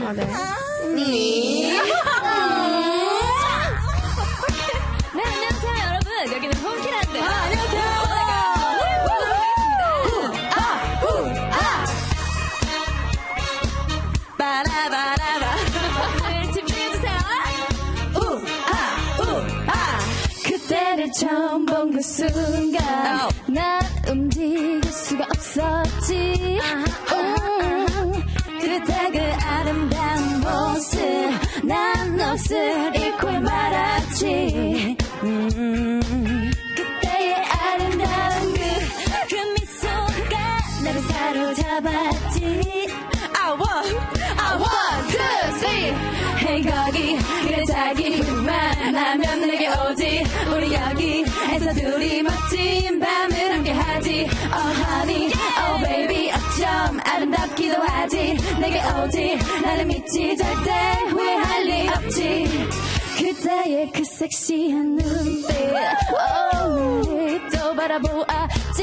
아, 네. 네, 안녕하세요, 여러분. 여기는 홈키라인데. 아, 안녕하세요. 바라바라바. 네, 집중해주세요. 그때를 처음 본 그 순간 어. 난 움직일 수가 없었지 음, 난 옷을 잃고 말았지. 음, 그때의 아름다운 그, 그 미소가 나를 사로잡았지. I want, I want to see. Hey 거기 그래 자기만 하면 내게 오지. 우리 여기에서 둘이 멋진 밤을 함께 하지. Oh honey, oh baby. 어쩜 아름답기도 하지. 내게 오지. 나를 믿지 절대 후 없지 그때의 그 섹시한 눈빛. 오늘 또 바라보았지.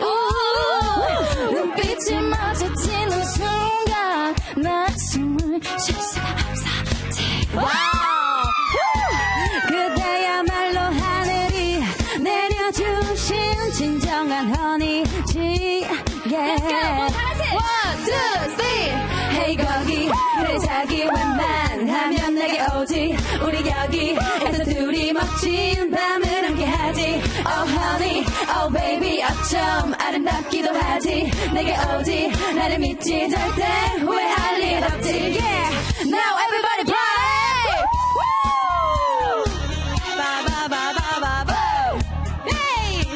우, 눈빛이 마주치는 순간 나 숨을 쉴 수가 없었지 그대야말로 하늘이 내려주신 진정한 허니지 yeah. One, two, three. Hey 거기. 그래 자기 웬만 하면 내게 오지 우리 여기에서 둘이 멋진 밤을 함께하지 Oh honey, oh baby 어쩜 아름답기도 하지 내게 오지 나를 믿지 절대 후회할 일 없지 Yeah, now everybody play Woo! 바바바바바바. Hey!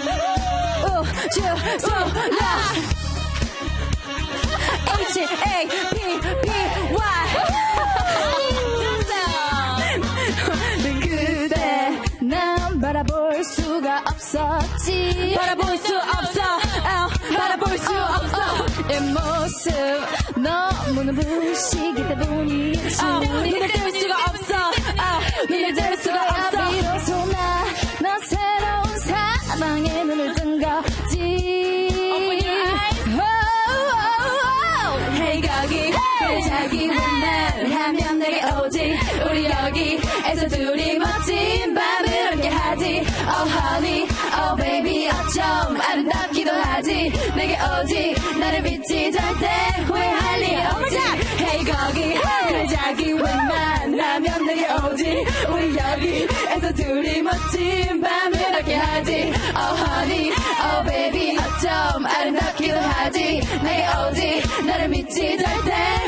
우, 주, 수, 라. 바라볼 수가 없었지 바라볼 수 없어. 아, 바라볼 수 없어. 내 모습 너무 눈부시기 때문이지 아, 눈을 뗄 수가 없어. 아, 눈을 뗄 수가 없어. 비로소 나, 난 새로운 사랑에 눈을 뜬 거지. Oh, oh, oh. 거기 그래 자기 웬만하면 내게 오지 우리 여기 honey, oh baby 어쩜 아름답기도 하지. 내게 오지. 나를 믿지 절대 후회할 일 없지. Hey 거기 그래 자기 웬만하면 내게 오지. 우리 여기에서 둘이 멋진 밤을 함께하지. Oh honey, oh baby 어쩜 아름답기도 하지. 내게 오지. 나를 믿지 절대